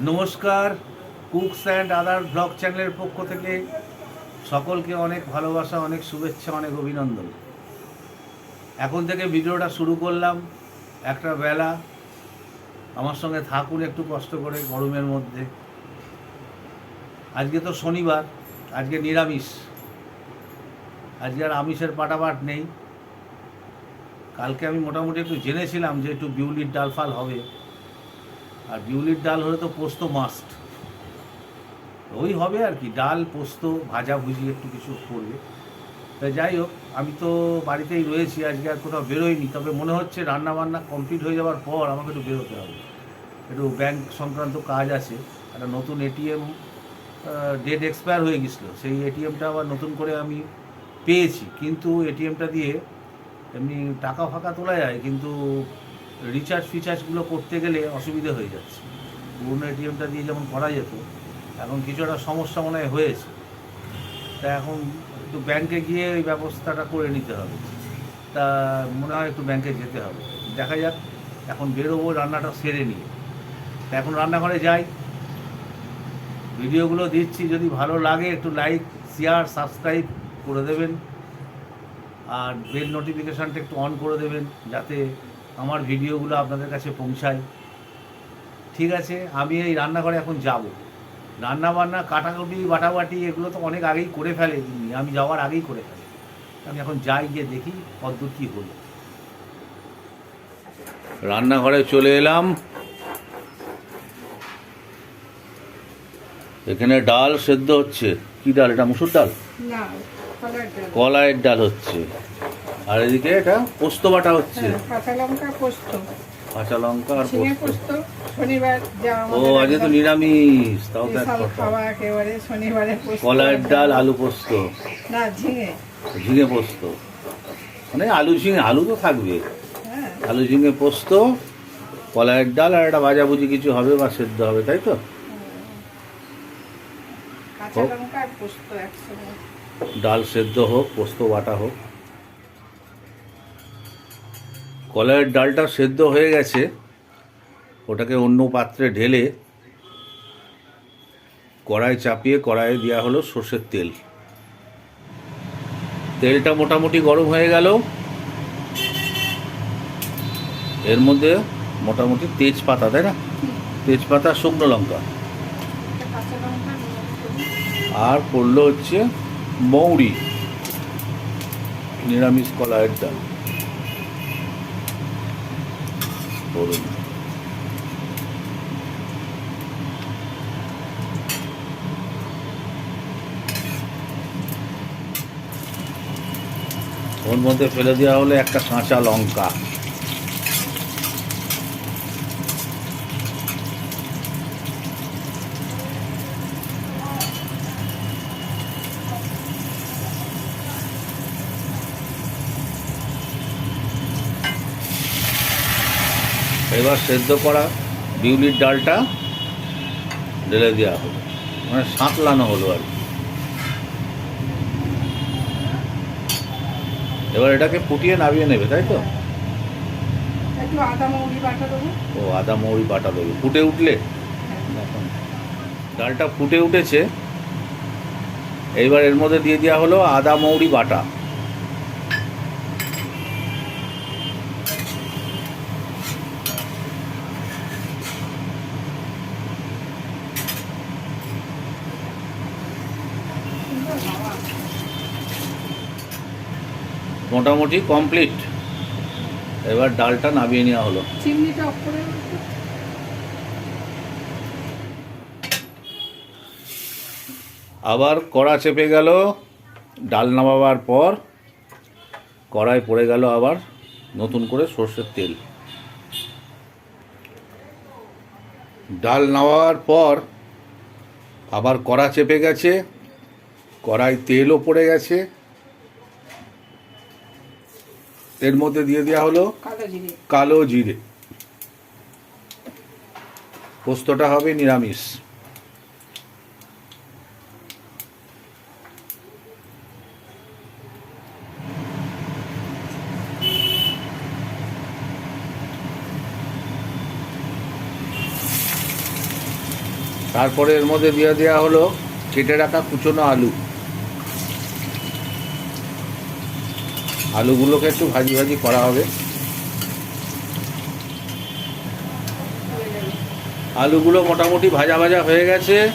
নমস্কার, cooks and other blog চ্যানেলের পক্ষ থেকে সকলকে অনেক ভালোবাসা, অনেক শুভেচ্ছা, অনেক অভিনন্দন। এখন থেকে ভিডিওটা শুরু করলাম একটা বেলা। আমার সঙ্গে থাকুন একটু কষ্ট করে গরমের মধ্যে। আজকে তো শনিবার, আজকে নিরামিষ। আজকে আর আমিষের পাটাপাট নেই। কালকে আমি মোটামুটি একটু জেনেছিলাম যে একটু বিউলির ডাল ফাল হবে। আর বিউলির ডাল হলে তো পোস্ত মাস্ট ওই হবে আর কি, ডাল, পোস্ত, ভাজা ভুজি একটু কিছু করবে। তা যাই হোক, আমি তো বাড়িতেই রয়েছি, আজকে আর কোথাও বেরোইনি, তবে মনে হচ্ছে রান্না বান্না কমপ্লিট হয়ে যাওয়ার পর আমাকে একটু বেরোতে হবে। একটু ব্যাংক সংক্রান্ত কাজ আছে, একটা নতুন এটিএম ডেট এক্সপায়ার হয়ে গেছিল, সেই এটিএমটা আবার নতুন করে আমি পেয়েছি, কিন্তু এটিএমটা দিয়ে এমনি টাকা ফাঁকা তোলা যায়, কিন্তু রিচার্জ ফিচার্জগুলো করতে গেলে অসুবিধা হয়ে যাচ্ছে। পুরনো এটিএমটা দিয়ে যেমন করা যেত, এখন কিছু একটা সমস্যা মনে হয় হয়েছে। তা এখন একটু ব্যাংকে গিয়ে ওই ব্যবস্থাটা করে নিতে হবে। তা মনে হয় একটু ব্যাংকে যেতে হবে। দেখা যাক, এখন বেরোবো, রান্নাটা সেরে নিয়ে। তা এখন রান্নাঘরে যাই। ভিডিওগুলো দিচ্ছি, যদি ভালো লাগে একটু লাইক শেয়ার সাবস্ক্রাইব করে দেবেন। আর বেল নোটিফিকেশানটা একটু অন করে দেবেন, যাতে আমার ভিডিওগুলো আপনাদের কাছে পৌঁছায় ঠিক আছে আমি এই রান্নাঘরে এখন যাব। রান্না বান্না কাটাকুটি বাটাবাটি এগুলো তো অনেক আগেই করে ফেলে তিনি আমি যাওয়ার আগেই করে ফেলে আমি এখন যাই গিয়ে দেখি কতদূর কী হলো। রান্নাঘরে চলে এলাম। এখানে ডাল সেদ্ধ হচ্ছে। কি ডাল? এটা মুসুর ডাল। কলাইয়ের ডাল হচ্ছে। আর এদিকে এটা পোস্ত বাটা হচ্ছে। হ্যাঁ, কাঁচা লঙ্কা পোস্ত। কাঁচা লঙ্কা আর ঝিঙে পোস্ত। শনিবার ও আজকে তো নিরামিষ তাও তো খাওয়া একেবারে শনিবারে পোস্ত। ডাল আলু পোস্ত। না ঝিঙে। ঝিঙে পোস্ত। মানে আলু ঝিঙে আলু তো থাকবে। হ্যাঁ। আলু ঝিঙে পোস্ত কলাইয়ের ডাল আর একটা ভাজাভুজি কিছু হবে বা সেদ্ধ হবে তাই তো? ডাল সেদ্ধ হোক পোস্ত বাটা হোক। কলাইয়ের ডালটা সেদ্ধ হয়ে গেছে, ওটাকে অন্য পাত্রে ঢেলে কড়াই চাপিয়ে কড়াইয়ে দেওয়া হলো সর্ষের তেল। তেলটা মোটামুটি গরম হয়ে গেল। এর মধ্যে মোটামুটি তেজপাতা, তাই না? তেজপাতা, শুকনো লঙ্কা। আর পড়ল হচ্ছে মৌরি, নিরামিষ কলাইয়ের ডাল। পড়ুন ওর মধ্যে ফেলে দেওয়া হলো একটা কাঁচা লঙ্কা। এবার সেদ্ধ করা বিউলির ডালটা ঢেলে দেওয়া হলো। মানে সাঁতলানো হলো আর কি। এবার এটাকে ফুটিয়ে নামিয়ে নেবে তাই তো? ও আদা মৌরি বাটা দেবে। ফুটে উঠলে? ডালটা ফুটে উঠেছে। এইবার এর মধ্যে দিয়ে দেওয়া হলো আদা মৌরি বাটা। মোটামুটি কমপ্লিট। এবার ডালটা নামিয়ে নেওয়া হলো। চিমনিটা অফ করে আবার কড়া চেপে গেল ডাল নামাবার পর কড়াই পড়ে গেল আবার নতুন করে সর্ষের তেল। ডাল নামাবার পর আবার কড়া চেপে গেছে কড়াই তেলও পড়ে গেছে। এর মধ্যে দিয়ে দেওয়া হলো কালো জিরে। পোস্তটা হবে নিরামিষ। তারপরে এর মধ্যে দিয়ে দেওয়া হলো কেটে রাখা কুচনো আলু। আলুগুলোকে একটু ভাজি ভাজি করা হবে। আলুগুলো মোটামুটি ভাজা ভাজা হয়ে গেছে।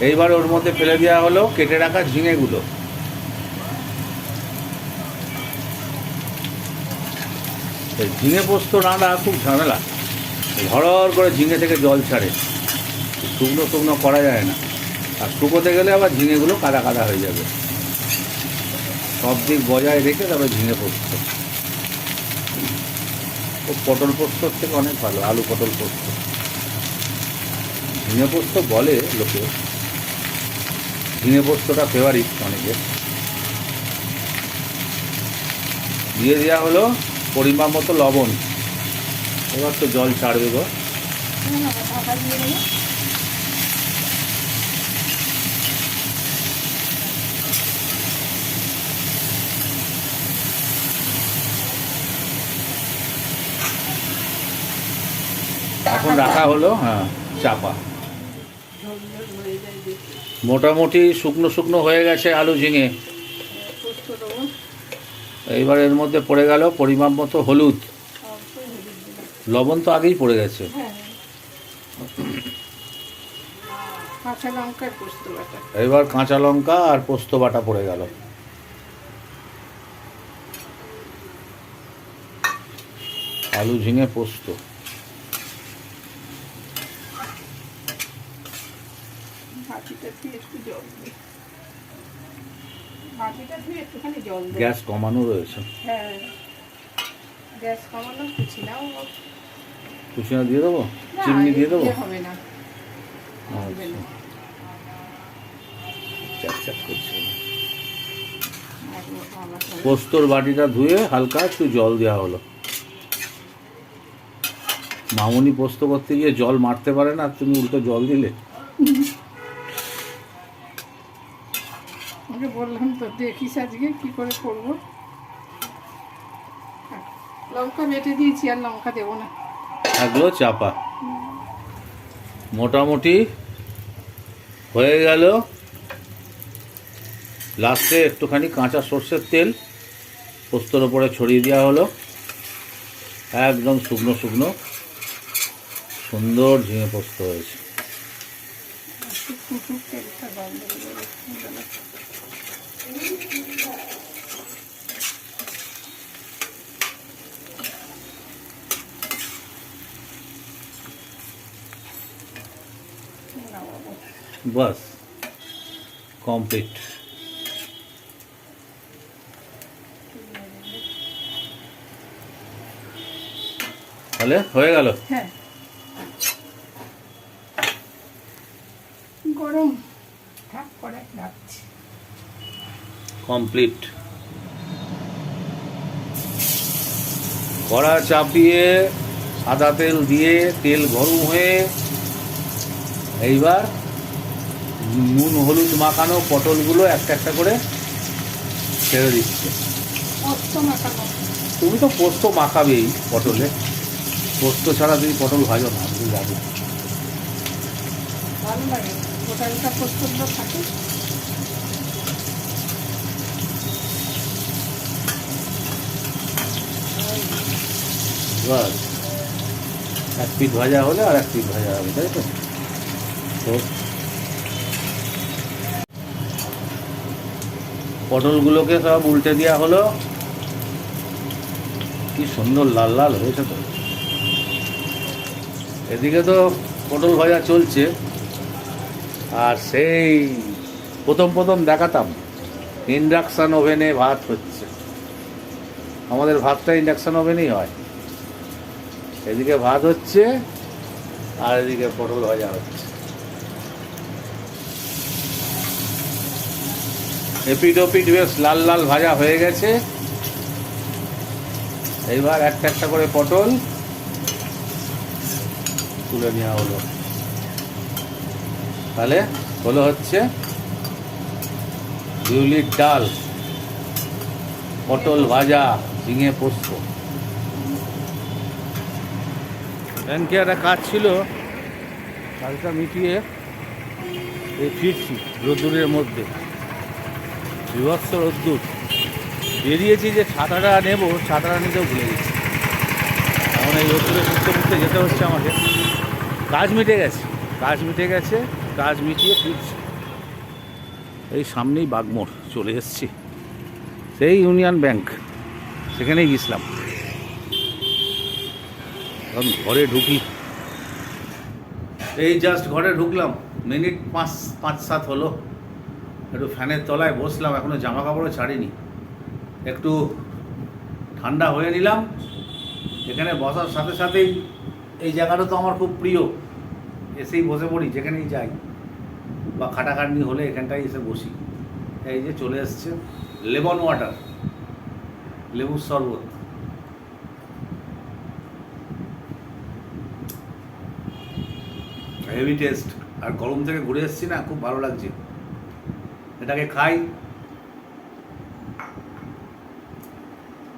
এইবার ওর মধ্যে ফেলে দেওয়া হলো কেটে রাখা ঝিঙেগুলো। ঝিঙে পোস্ত রান্না খুব ঝামেলা। ঘরর করে ঝিঙে থেকে জল ছাড়ে। শুকনো শুকনো করা যায় না। আর শুকোতে গেলে আবার ঝিঙেগুলো কাদা কাদা হয়ে যাবে। সব দিক বজায় রেখে তারপরে ঝিঙে পোস্ত। ও পটল পোস্তর থেকে অনেক ভালো, আলু পটল পোস্ত। ঝিঙে পোস্ত বলে লোকে, ঝিঙে পোস্তটা ফেভারিট অনেকে দিয়ে দেওয়া হলো পরিমাণ মতো লবণ। এবার তো জল ছাড়বে গো না, না, ঢাকা দিয়ে দেবো এখন রাখা হলো হ্যাঁ চাপা। মোটামুটি শুকনো শুকনো হয়ে গেছে আলু ঝিঙে। এইবার এর মধ্যে পড়ে গেল পরিমাণ মতো হলুদ। লবণ তো আগেই পড়ে গেছে। এবার কাঁচা লঙ্কা আর পোস্ত বাটা পড়ে গেল। আলু ঝিঙে পোস্ত। বাটিটা দিয়ে একটু জল দিই। বাটিটা দিয়ে একটুখানি জল দিই। গ্যাস কমানো রয়েছে। হ্যাঁ। গ্যাস কমানো কিছু না কুচিনা দিয়ে দেবো? চিমনি দিয়ে দেবো? হবে না। হবে। পোস্তর বাটিটা ধুয়ে হালকা একটু জল দেওয়া হলো। মামুনি পোস্ত করতে গিয়ে জল মারতে পারে না তুমি উল্টো জল দিলে। ওকে বললাম তো, দেখিস আজকে কি করে করব। লঙ্কা বেটে দিয়েছি আর লঙ্কা দেবো না। থাকল চাপা। মোটামুটি হয়ে গেল। লাস্টে একটুখানি কাঁচা সর্ষের তেল পোস্তর ওপরে ছড়িয়ে দেওয়া হলো। একদম শুকনো শুকনো। সুন্দর ঝিঙে পোস্ত হয়েছে। তেলটা। নামাবো। বাস কমপ্লিট তাহলে হয়ে গেল হ্যাঁ গরম। থাক করে রাখছি। কমপ্লিট। কড়া চাপিয়ে সাদা তেল দিয়ে তেল গরম হয়ে এইবার নুন হলুদ মাখানো পটলগুলো একটা একটা করে ছেড়ে দিচ্ছে। তুমি তো পোস্ত মাখাবেই পটলে। পোস্ত ছাড়া তুমি পটল ভাজো না তুমি যাবে ভালো লাগে। গোটালটা পোস্তগুলো থাকে। এক পিঠ ভাজা হলে আর এক পিঠ ভাজা হবে, তাই তো? তো পটলগুলোকে সব উল্টে দেওয়া হলো। কি সুন্দর লাল লাল হয়েছে তো। এদিকে তো পটল ভাজা চলছে। আর সেই প্রথম প্রথম দেখাতাম। ইন্ডাকশান ওভেনে ভাত হচ্ছে। আমাদের ভাতটা ইন্ডাকশান ওভেনেই হয়। এদিকে ভাত হচ্ছে আর এদিকে পটল ভাজা হচ্ছে। এপিট ওপিট বেশ লাল লাল ভাজা হয়ে গেছে। এইবার একটা একটা করে পটল তুলে নেওয়া হলো। তাহলে হলো হচ্ছে বিউলির ডাল, পটল ভাজা, ঝিঙে পোস্ত। ব্যাংকে একটা কাজ ছিল, কাজটা মিটিয়ে এই ফিরছি রোদ্দুরের মধ্যে। বিভৎস রোদ্দুর। বেরিয়েছি যে ছাতাটা নেব, ছাতাটা নিতেও ভুলে গেছি। এখন এই রোদ্দুরে ঘুরতে ঘুরতে যেতে হচ্ছে আমাকে। কাজ মিটে গেছে, কাজ মিটে গেছে। কাজ মিটিয়ে ফিরছি। এই সামনেই বাগমোড়, চলে এসেছি। সেই ইউনিয়ন ব্যাংক, সেখানেই গেছিলাম এখন ঘরে ঢুকি। এই জাস্ট ঘরে ঢুকলাম। মিনিট পাঁচ পাঁচ, সাত হলো। একটু ফ্যানের তলায় বসলাম, এখনও জামা কাপড়ও ছাড়িনি। একটু ঠান্ডা হয়ে নিলাম। এখানে বসার সাথে সাথেই এই জায়গাটা তো আমার খুব প্রিয়। এসেই বসে পড়ি, যেখানেই যাই। বা খাটাখাটনি হলে এখানটায় এসে বসি। এই যে চলে এসছে লেমন ওয়াটার, লেবুর শরবত। হেভি টেস্ট আর গরম থেকে ঘুরে এসেছি না, খুব ভালো লাগছে। এটাকে খাই।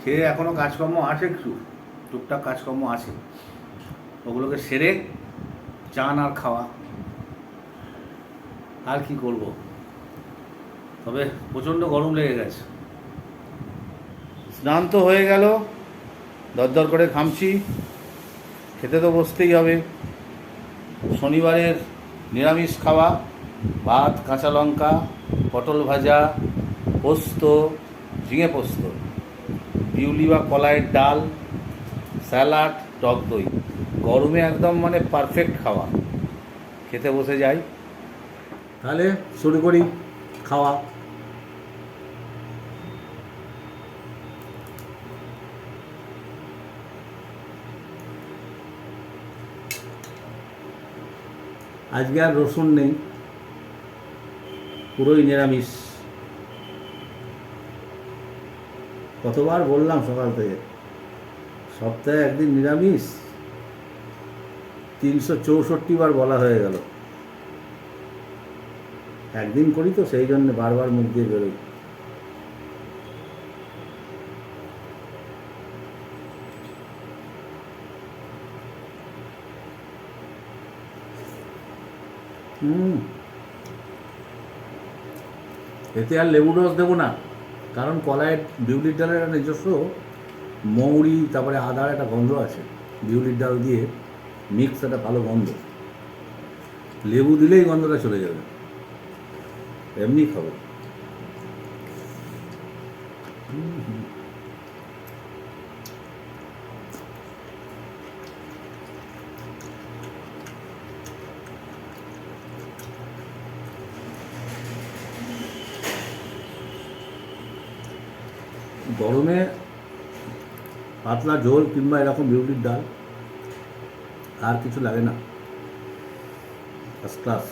খেয়ে এখনও কাজকর্ম আছে একটু, টুকটাক কাজকর্ম আছে। ওগুলোকে সেরে চান আর খাওয়া। আর কি করব? তবে প্রচণ্ড গরম লেগে গেছে। স্নান তো হয়ে গেল, দরদর করে খামছি খেতে তো বসতেই হবে। শনিবারের নিরামিষ খাওয়া, ভাত, কাঁচা লঙ্কা, পটল ভাজা, পোস্ত, ঝিঙে পোস্ত, বিউলি বা কলাইয়ের ডাল, স্যালাড, টক দই। গরমে একদম মানে পারফেক্ট খাওয়া। খেতে বসে যাই। তাহলে শুরু করি খাওয়া। আজকে আর রসুন নেই, পুরোই নিরামিষ। কতবার বললাম সকাল থেকে, সপ্তাহে একদিন নিরামিষ? তিনশো চৌষট্টি বার বলা হয়ে গেল। একদিন করি তো, সেই জন্য বারবার মুখ দিয়ে বেরোই। হুম। এতে আর লেবু রস দেবো না, কারণ কলায় বিউলির ডালের একটা নিজস্ব মৌরি, তারপরে আদার একটা গন্ধ আছে বিউলির ডাল দিয়ে মিক্স একটা ভালো গন্ধ। লেবু দিলেই গন্ধটা চলে যাবে। এমনি খাব হুম, হুম। গরমে পাতলা ঝোল কিংবা এরকম বিউলির ডাল আর কিছু লাগে না ফার্স্ট ক্লাস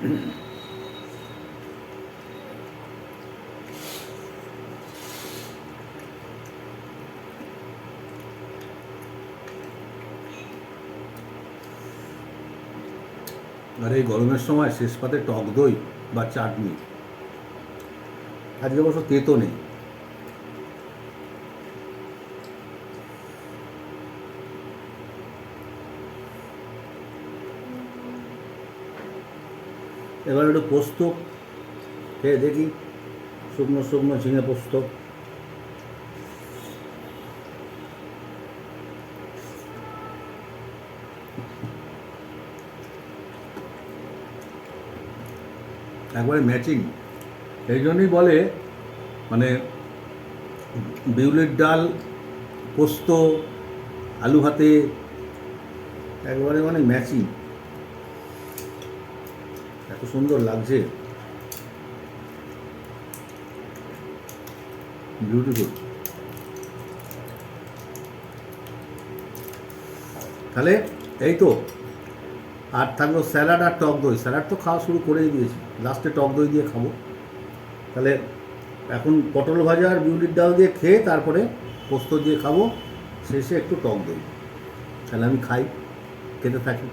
আর এই গরমের সময় শেষ পাতে টক দই বা চাটনি। আজকে অবশ্য তেতো নেই। এবার একটু পোস্ত, খেয়ে দেখি, শুকনো শুকনো ঝিঙে পোস্ত। একবারে ম্যাচিং এই জন্যই বলে মানে বিউলির ডাল, পোস্ত, আলু ভাতে, একবারে মানে ম্যাচিং এত সুন্দর লাগছে। বিউটিফুল তাহলে এই তো, আর থাকল স্যালাড আর টক দই। স্যালাড তো খাওয়া শুরু করেই দিয়েছি। লাস্টে টক দই দিয়ে খাব। তাহলে এখন পটল ভাজা আর বিউলির ডাল দিয়ে খেয়ে তারপরে পোস্ত দিয়ে খাব। শেষে একটু টক দই। তাহলে আমি খাই, খেতে থাকি।